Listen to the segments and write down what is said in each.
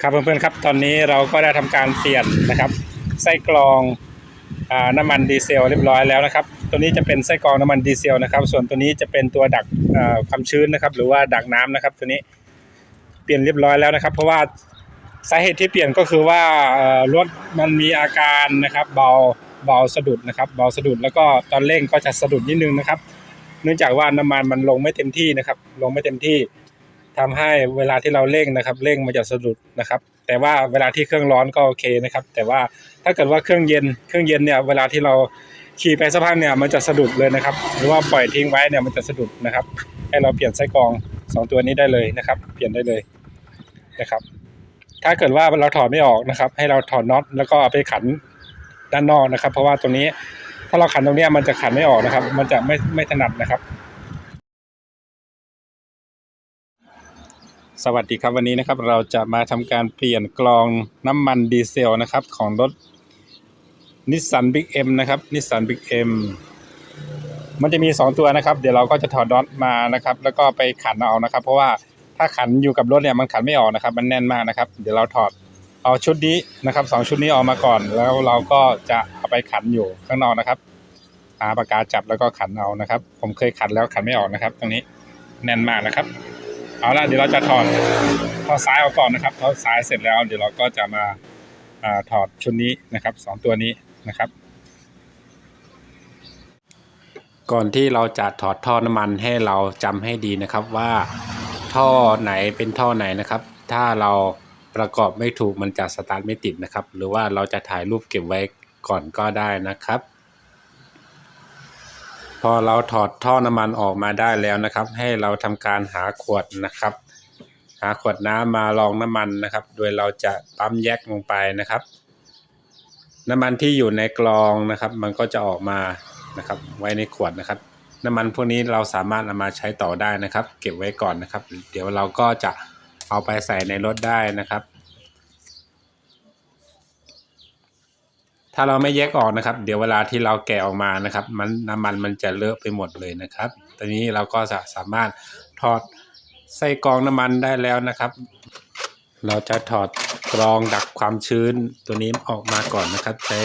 ครับเพื่อนๆครับตอนนี้เราก็ได้ทำการเปลี่ยนนะครับ ไส้กรองอน้ำมันดีเซลเรียบร้อยแล้วนะครับ ตัวนี้จะเป็นไส้กรองน้ำมันดีเซลนะครับ ส่วนตัวนี้จะเป็นตัวดักความชื้นนะครับ หรือว่าดักน้ำนะครับ ตัวนี้เปลี่ยนเรียบร้อยแล้วนะครับ เพราะว่าสาเหตุที่เปลี่ยนก็คือว่ารถมันมีอาการนะครับเบาเบาสะดุดนะครับ เบาสะดุดแล้วก็ตอนเร่งก็จะสะดุดนิดนึงนะครับ เนื่องจากว่าน้ำมันมันลงไม่เต็มที่นะครับ ลงไม่เต็มที่ ทำให้เวลาที่เราเร่งนะครับเร่งมันจะสะดุดนะครับ แต่ว่าเวลาที่เครื่องร้อนก็โอเคนะครับ แต่ว่าถ้าเกิดว่าเครื่องเย็นเครื่องเย็นเนี่ยเวลาที่เราขี่ไปสักพักเนี่ยมันจะสะดุดเลยนะครับ หรือว่าปล่อยทิ้งไว้เนี่ยมันจะสะดุดนะครับ ให้เราเปลี่ยนไส้กรองสองตัวนี้ได้เลยนะครับ เปลี่ยนได้เลยนะครับ ถ้าเกิดว่าเราถอดไม่ออกนะครับ ให้เราถอดน็อตแล้วก็เอาไปขันด้านนอกนะครับ เพราะว่าตรงนี้ถ้าเราขันตรงเนี้ยมันจะขันไม่ออกนะครับ มันจะไม่ไม่ถนัดนะครับ สวัสดีครับวันนี้นะครับเราจะมาทำการเปลี่ยนกรองน้ำมันดีเซลนะครับของรถนิสสันบิ๊กเอ็มนะครับนิสสันบิ๊กเอ็มมันจะมี 2 ตัวนะครับ เดี๋ยวเราก็จะถอดน็อตมานะครับ แล้วก็ไปขันเอานะครับ เพราะว่าถ้าขันอยู่กับรถเนี่ยมันขันไม่ออกนะครับ มันแน่นมากนะครับ เดี๋ยวเราถอดเอาชุดนี้นะครับสองชุดนี้ออกมาก่อน แล้วเราก็จะเอาไปขันอยู่ข้างนอกนะครับหาปากกาจับแล้วก็ขันเอานะครับ ผมเคยขันแล้วขันไม่ออกนะครับ ตรงนี้แน่นมากนะครับ เอาละเดี๋ยวเราจะถอดถอดซ้ายออกก่อนนะครับถอดซ้ายเสร็จแล้ว เดี๋ยวเราก็จะมาอาถอดชุดนี้นะครับสองตัวนี้นะครับ ก่อนที่เราจะถอดท่อน้ำมันให้เราจำให้ดีนะครับว่าท่อไหนเป็นท่อไหนนะครับ ถ้าเราประกอบไม่ถูกมันจะสตาร์ทไม่ติดนะครับ หรือว่าเราจะถ่ายรูปเก็บไว้ก่อนก็ได้นะครับ อเราถอดท่อน้ำมันออกมาได้แล้วนะครับ ให้เราทำการหาขวดนะครับ หาขวดน้ำมารองน้ำมันนะครับ โดยเราจะปั๊มแยกลงไปนะครับ น้ำมันที่อยู่ในกรองนะครับ มันก็จะออกมานะครับ ไว้ในขวดนะครับ น้ำมันพวกนี้เราสามารถเอามาใช้ต่อได้นะครับ เก็บไว้ก่อนนะครับ เดี๋ยวเราก็จะเอาไปใส่ในรถได้นะครับ ถ้าเราไม่แยกออกนะครับ เดี๋ยวเวลาที่เราแกะออกมานะครับ มันน้ำมันมันจะเลอะไปหมดเลยนะครับ ตอนนี้เราก็จะสามารถถอดไส้กรองน้ำมันได้แล้วนะครับ เราจะถอดกรองดักความชื้นตัวนี้ออกมาก่อนนะครับ ใช้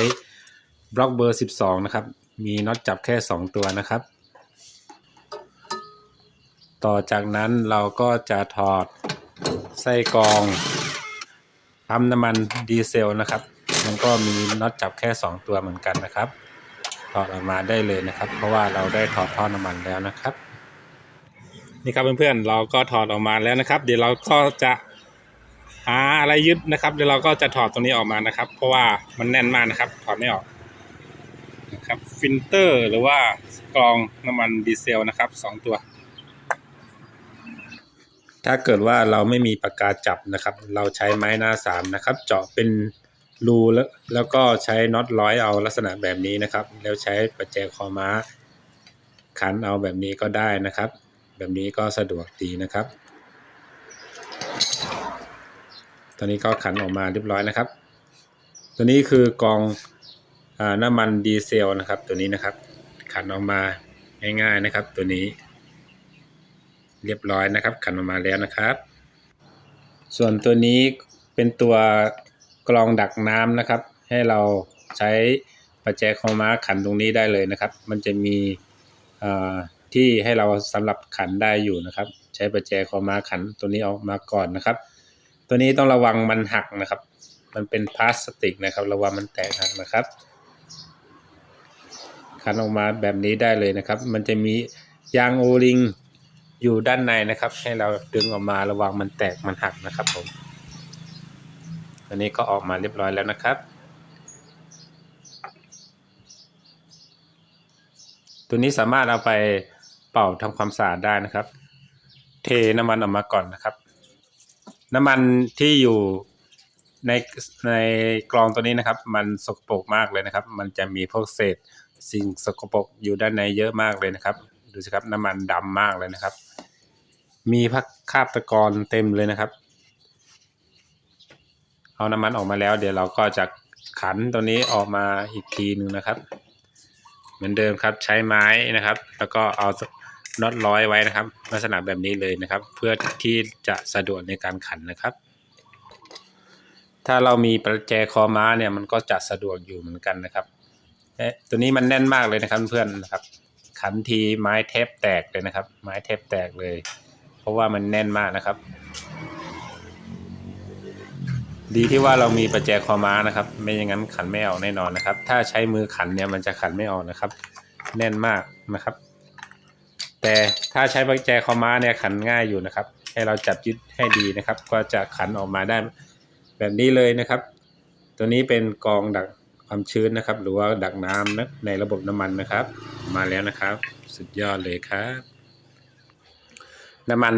บล็อกเบอร์ 12 นะครับ มีน็อตจับแค่ 2 ตัวนะครับ ต่อจากนั้นเราก็จะถอดไส้กรองปั๊มน้ำมันดีเซลนะครับ มันก็มีน็อตจับแค่ 2 ตัวเหมือนกันนะครับ ถอดออกมาได้เลยนะครับ เพราะว่าเราได้ถอดท่อน้ำมันแล้วนะครับ นี่ครับเพื่อนๆเราก็ถอดออกมาแล้วนะครับ เดี๋ยวเราก็จะหาอะไรยึดนะครับเดี๋ยวเราก็จะถอดตรงนี้ออกมานะครับ เพราะว่ามันแน่นมากนะครับ ถอดไม่ออกนะครับฟิลเตอร์หรือว่ากรองน้ำมันดีเซลนะครับสองตัว ถ้าเกิดว่าเราไม่มีปากกาจับนะครับ เราใช้ไม้หน้าสามนะครับ เจาะเป็น รูแล้วแล้วก็ใช้น็อตร้อยเอาลักษณะแบบนี้นะครับ แล้วใช้ประแจคอม้า ขันเอาแบบนี้ก็ได้นะครับ แบบนี้ก็สะดวกดีนะครับ ตอนนี้ก็ขันออกมาเรียบร้อยนะครับ ตัวนี้คือกองอน้ำมันดีเซลนะครับ ตัวนี้นะครับ ขันออกมาง่าย ๆนะครับ ตัวนี้ เรียบร้อยนะครับ ขันออกมาแล้วนะครับ ส่วนตัวนี้เป็นตัว กรองดักน้ำนะครับ ให้เราใช้ประแจคอม้าขันตรงนี้ได้เลยนะครับ มันจะมีที่ให้เราสำหรับขันได้อยู่นะครับ ใช้ประแจคอม้าขันตัวนี้ออกมาก่อนนะครับ ตัวนี้ต้องระวังมันหักนะครับ มันเป็นพลาสติกนะครับ ระวังมันแตกหักนะครับ ขันออกมาแบบนี้ได้เลยนะครับ มันจะมียางโอริงอยู่ด้านในนะครับ ให้เราดึงออกมาระวังมันแตกมันหักนะครับผม อันนี้ก็ออกมาเรียบร้อยแล้วนะครับ ตัวนี้สามารถเอาไปเป่าทำความสะอาดได้นะครับ เทน้ำมันออกมาก่อนนะครับ น้ำมันที่อยู่ในในกรองตัวนี้นะครับ มันสกปรกมากเลยนะครับ มันจะมีพวกเศษสิ่งสกปรกอยู่ด้านในเยอะมากเลยนะครับ ดูสิครับน้ำมันดำมากเลยนะครับ มีพักคาบตะกอนเต็มเลยนะครับ เอาน้ำมันออกมาแล้ว เดี๋ยวเราก็จะขันตัวนี้ออกมาอีกทีหนึ่งนะครับ เหมือนเดิมครับใช้ไม้นะครับ แล้วก็เอาน็อตร้อยไว้นะครับ ลักษณะแบบนี้เลยนะครับ เพื่อที่จะสะดวกในการขันนะครับ ถ้าเรามีประแจคอม้าเนี่ยมันก็จะสะดวกอยู่เหมือนกันนะครับเอ๊ะตัวนี้มันแน่นมากเลยนะครับเพื่อนนะครับ ขันทีไม้เทปแตกเลยนะครับ ไม้เทปแตกเลย เพราะว่ามันแน่นมากนะครับ ดีที่ว่าเรามีประแจคอม้านะครับ ไม่อย่างนั้นขันไม่ออกแน่นอนนะครับ ถ้าใช้มือขันเนี่ยมันจะขันไม่ออกนะครับ แน่นมากนะครับ แต่ถ้าใช้ประแจคอม้าเนี่ยขันง่ายอยู่นะครับ ให้เราจับยึดให้ดีนะครับ ก็จะขันออกมาได้แบบนี้เลยนะครับ ตัวนี้เป็นกองดักความชื้นนะครับ หรือว่าดักน้ำนะในระบบน้ำมันนะครับ มาแล้วนะครับ สุดยอดเลยครับ น้ำมัน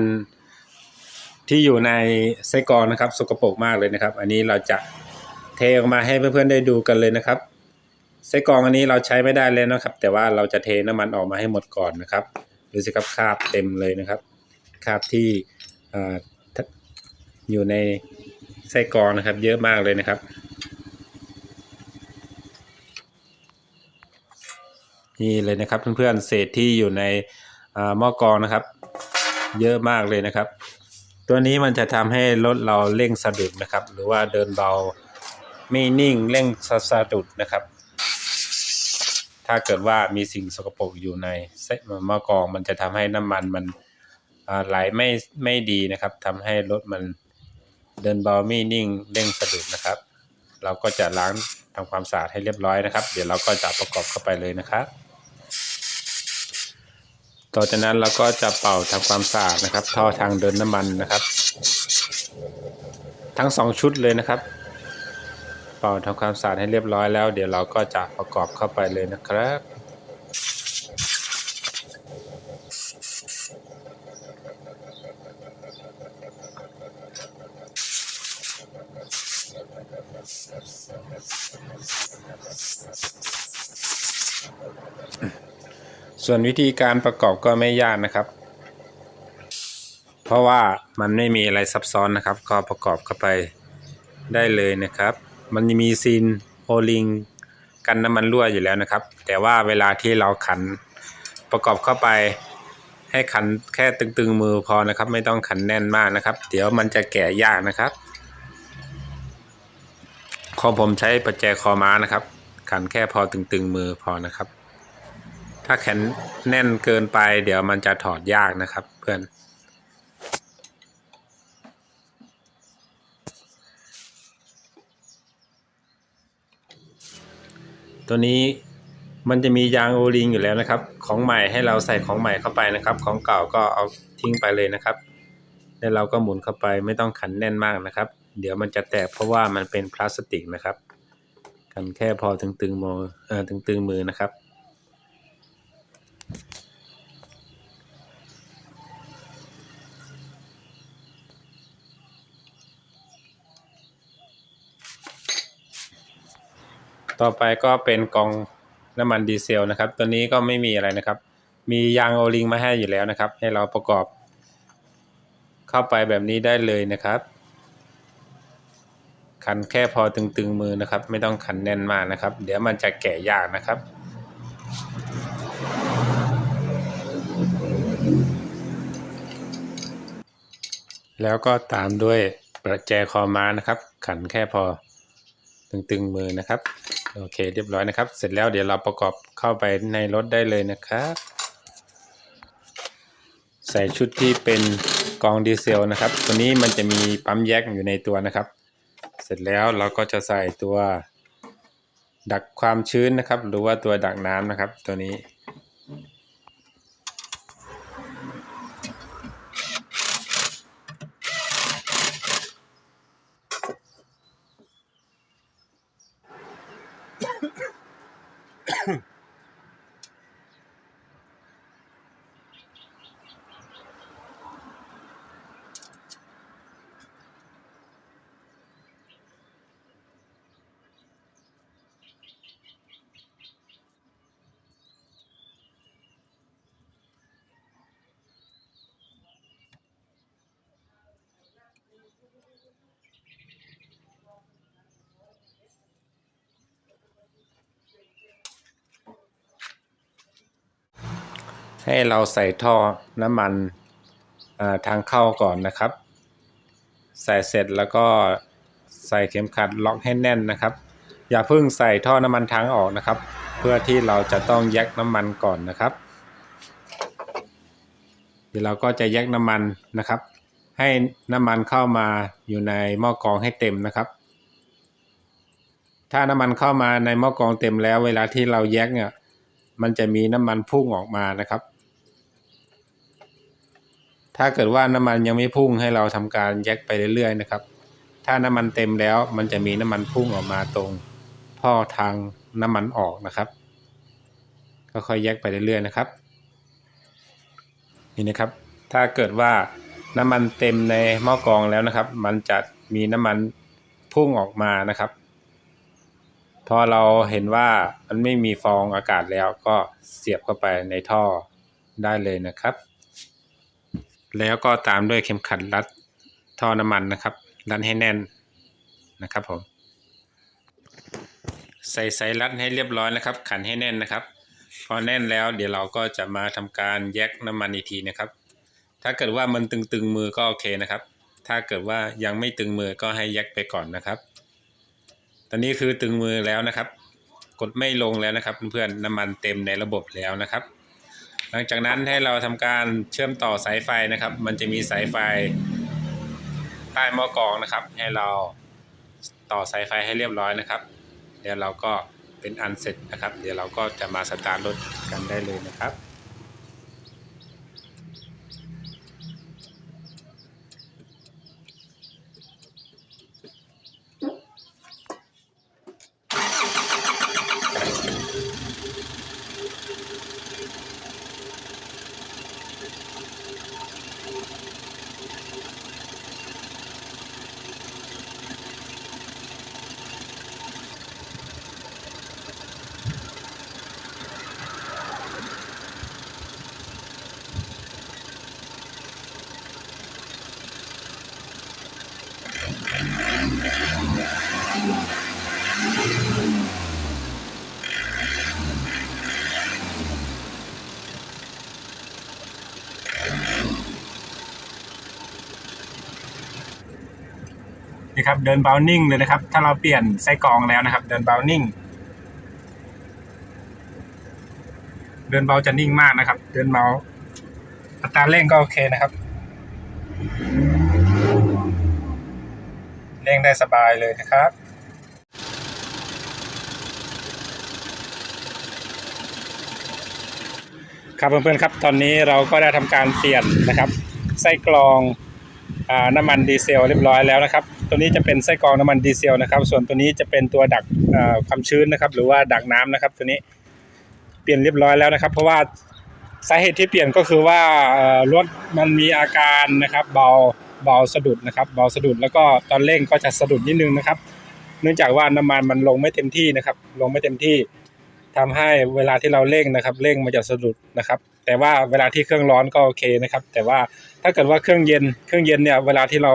ที่อยู่ในไส้กรองนะครับ สกปรกมากเลยนะครับ อันนี้เราจะเทออกมาให้เพื่อนๆได้ดูกันเลยนะครับไส้กรองอันนี้เราใช้ไม่ได้เลยนะครับ แต่ว่าเราจะเทน้ำมันออกมาให้หมดก่อนนะครับดูสิครับคราบเต็มเลยนะครับคราบที่ออยู่ในไส้กรองนะครับ เยอะมากเลยนะครับ นี่เลยนะครับเพื่อนๆเศษที่อยู่ในหม้อกรองนะครับ เยอะมากเลยนะครับ ตัวนี้มันจะทำให้รถเราเร่งสะดุดนะครับ หรือว่าเดินเบาไม่นิ่งเร่งสะสะดุดนะครับ ถ้าเกิดว่ามีสิ่งสกปรกอยู่ในเส้นม้อกองมันจะทำให้น้ำมันมันไหลไม่ไม่ดีนะครับทำให้รถมันเดินเบาไม่นิ่งเร่งสะดุดนะครับ เราก็จะล้างทำความสะอาดให้เรียบร้อยนะครับ เดี๋ยวเราก็จะประกอบเข้าไปเลยนะครับ ต่อจากนั้นเราก็จะเป่าทำความสะอาดนะครับ ท่อทางเดินน้ำมันนะครับ ทั้งสองชุดเลยนะครับ เป่าทำความสะอาดให้เรียบร้อยแล้ว เดี๋ยวเราก็จะประกอบเข้าไปเลยนะครับ ส่วนวิธีการประกอบก็ไม่ยากนะครับ เพราะว่ามันไม่มีอะไรซับซ้อนนะครับ ก็ประกอบเข้าไปได้เลยนะครับ มันมีซีนโอลิงกันน้ำมันรั่วอยู่แล้วนะครับ แต่ว่าเวลาที่เราขันประกอบเข้าไป ให้ขันแค่ตึงๆมือพอนะครับ ไม่ต้องขันแน่นมากนะครับ เดี๋ยวมันจะแกะยากนะครับของผมใช้ประแจคอม้านะครับ ขันแค่พอตึงๆมือพอนะครับ ถ้าแขนแน่นเกินไป เดี๋ยวมันจะถอดยากนะครับเพื่อน ตัวนี้มันจะมียางโอลิงอยู่แล้วนะครับ ของใหม่ให้เราใส่ของใหม่เข้าไปนะครับ ของเก่าก็เอาทิ้งไปเลยนะครับ แล้วเราก็หมุนเข้าไปไม่ต้องขันแน่นมากนะครับ เดี๋ยวมันจะแตกเพราะว่ามันเป็นพลาสติกนะครับ กันแค่พอตึงๆมือเอ่อตึงๆมือนะครับ ต่อไปก็เป็นกองน้ำมันดีเซลนะครับ ตัวนี้ก็ไม่มีอะไรนะครับ มียางโอลิงมาให้อยู่แล้วนะครับ ให้เราประกอบ เข้าไปแบบนี้ได้เลยนะครับ ขันแค่พอตึงๆมือนะครับ ไม่ต้องขันแน่นมากนะครับ เดี๋ยวมันจะแกะยากนะครับแล้วก็ตามด้วยประแจคอม้านะครับ ขันแค่พอตึงๆมือนะครับ โอเค เรียบร้อยนะครับ เสร็จแล้วเดี๋ยวเราประกอบเข้าไปในรถได้เลยนะครับ ใส่ชุดที่เป็นกองดีเซลนะครับ ตัวนี้มันจะมีปั๊มแยกอยู่ในตัวนะครับ เสร็จแล้วเราก็จะใส่ตัวดักความชื้นนะครับ หรือว่าตัวดักน้ำนะครับ ตัวนี้ ให้เราใส่ท่อน้ำมันทางเข้าก่อนนะครับ ใส่เสร็จแล้วก็ใส่เข็มขัดล็อกให้แน่นนะครับ อย่าเพิ่งใส่ท่อน้ำมันทางออกนะครับ เพื่อที่เราจะต้องแยกน้ำมันก่อนนะครับ เดี๋ยวเราก็จะแยกน้ำมันนะครับ ให้น้ำมันเข้ามาอยู่ในหม้อกรองให้เต็มนะครับ ถ้าน้ำมันเข้ามาในหม้อกรองเต็มแล้ว เวลาที่เราแยกเนี่ยมันจะมีน้ำมันพุ่งออกมานะครับ ถ้าเกิดว่าน้ำมันยังไม่พุ่งให้เราทำการแยกไปเรื่อยๆนะครับ ถ้าน้ำมันเต็มแล้วมันจะมีน้ำมันพุ่งออกมาตรงท่อทางน้ำมันออกนะครับ ก็ค่อยแยกไปเรื่อยๆนะครับ นี่นะครับ ถ้าเกิดว่าน้ำมันเต็มในหม้อกรองแล้วนะครับ มันจะมีน้ำมันพุ่งออกมานะครับ พอเราเห็นว่ามันไม่มีฟองอากาศแล้วก็เสียบเข้าไปในท่อได้เลยนะครับ แล้วก็ตามด้วยเข็มขัดรัดท่อน้ำมันนะครับรัดให้แน่นนะครับผมใส่สายรัดให้เรียบร้อยนะครับ ขันให้แน่นนะครับ พอแน่นแล้วเดี๋ยวเราก็จะมาทำการแยกน้ำมันอีกทีนะครับ ถ้าเกิดว่ามันตึงๆมือก็โอเคนะครับ ถ้าเกิดว่ายังไม่ตึงมือก็ให้แยกไปก่อนนะครับ ตอนนี้คือตึงมือแล้วนะครับ กดไม่ลงแล้วนะครับเพื่อนๆน้ำมันเต็มในระบบแล้วนะครับ หลังจากนั้นให้เราทำการเชื่อมต่อสายไฟนะครับ มันจะมีสายไฟใต้หม้อกรองนะครับ ให้เราต่อสายไฟให้เรียบร้อยนะครับ เดี๋ยวเราก็เป็นอันเสร็จนะครับ เดี๋ยวเราก็จะมาสตาร์ทรถกันได้เลยนะครับ นี่ครับเดินเบลนิ่งเลยนะครับ ถ้าเราเปลี่ยนไส้กรองแล้วนะครับ เดินเบลนิ่ง เดินเบาจะนิ่งมากนะครับ เดินเบาอัตราเร่งก็โอเคนะครับเร่งได้สบายเลยนะครับ ครับเพื่อนๆครับตอนนี้เราก็ได้ทำการเปลี่ยนนะครับ ไส้กรองอน้ำมันดีเซลเรียบร้อยแล้วนะครับ ตัวนี้จะเป็นไส้กรองน้ำมันดีเซลนะครับ ส่วนตัวนี้จะเป็นตัวดักความชื้นนะครับ หรือว่าดักน้ำนะครับ ตัวนี้เปลี่ยนเรียบร้อยแล้วนะครับ เพราะว่าสาเหตุที่เปลี่ยนก็คือว่ารถมันมีอาการนะครับเบาเบาสะดุดนะครับเบาสะดุดแล้วก็ตอนเร่งก็จะสะดุดนิดนึงนะครับ เนื่องจากว่าน้ำมันมันลงไม่เต็มที่นะครับ ลงไม่เต็มที่ ทำให้เวลาที่เราเร่งนะครับเร่งมันจะสะดุดนะครับ แต่ว่าเวลาที่เครื่องร้อนก็โอเคนะครับ แต่ว่าถ้าเกิดว่าเครื่องเย็นเครื่องเย็นเนี่ยเวลาที่เรา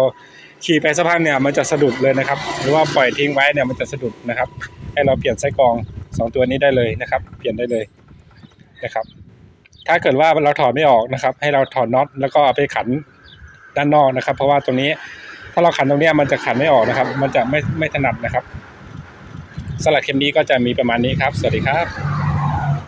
ขี่ไปสักพักเนี่ยมันจะสะดุดเลยนะครับ หรือว่าปล่อยทิ้งไว้เนี่ยมันจะสะดุดนะครับ ให้เราเปลี่ยนไส้กรองสองตัวนี้ได้เลยนะครับ เปลี่ยนได้เลยนะครับ ถ้าเกิดว่าเราถอดไม่ออกนะครับ ให้เราถอดน็อตแล้วก็เอาไปขันด้านนอกนะครับ เพราะว่าตรงนี้ถ้าเราขันตรงเนี้ยมันจะขันไม่ออกนะครับ มันจะไม่ไม่ถนัดนะครับ สำหรับคลิปนี้ก็จะมีประมาณนี้ครับ สวัสดีครับ